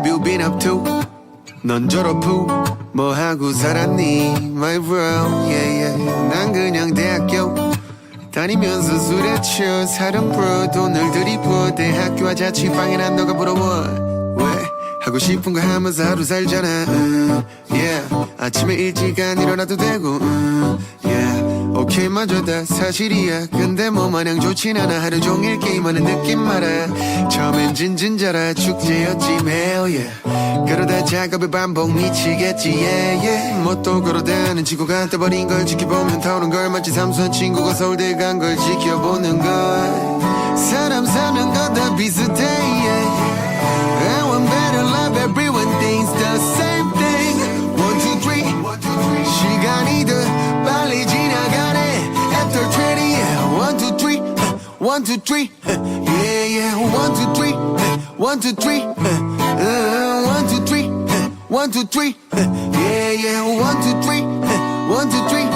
been up to? 넌 졸업 후뭐 하고 살았니? My bro, yeah, yeah. 난 그냥 대학교 다니면서 취해 사람 프로 돈을 들이부어 대학교와 자취방에 난 너가 부러워 왜? 하고 싶은 거 하면서 하루 살잖아 음, yeah. 아침에 일찍 안 일어나도 되고 음, 맞아 다 사실이야 근데 뭐 마냥 좋진 않아 하루 종일 게임하는 느낌 말아 처음엔 진진자라 축제였지 매일 yeah. 그러다 작업의 반복 미치겠지 yeah, yeah. 뭐또 그러다는 지구가 떠버린 걸 지켜보면 타오른 걸 마치 삼수한 친구가 서울대 간 걸 지켜보는 걸 One, two, three Yeah, yeah One, two, three One, two, three uh, One, two, three One, two, three Yeah, yeah One, two, three One, two, three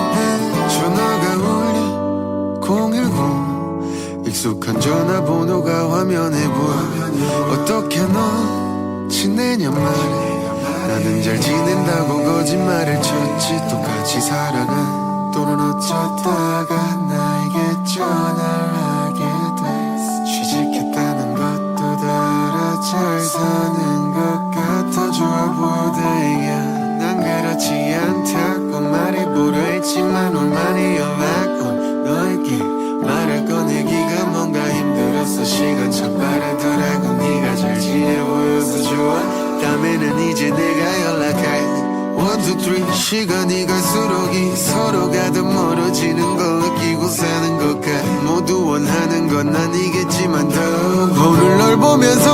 전화가 울려 010 익숙한 전화번호가 화면에 보여 어떻게 너 지내냐 말해 나는 잘 지낸다고 거짓말을 쳤지 똑같이 살아가 또는 어쩌다가 사는 것 같아 좋아 보여. 다행이야 난 그렇지 않다고 말해보려 했지만 오랜만에 연락 온 너에게 말할 꺼내기가 뭔가 힘들었어 시간 참 빠르더라고. 네가 잘 지내 보여서 좋아. 다음에는 이제 내가 연락할 One, two, three. 시간이 갈수록 이 서로가 더 멀어지는 걸 느끼고 사는 것 같아. 모두 원하는 건 아니겠지만 더 오늘 널 보면서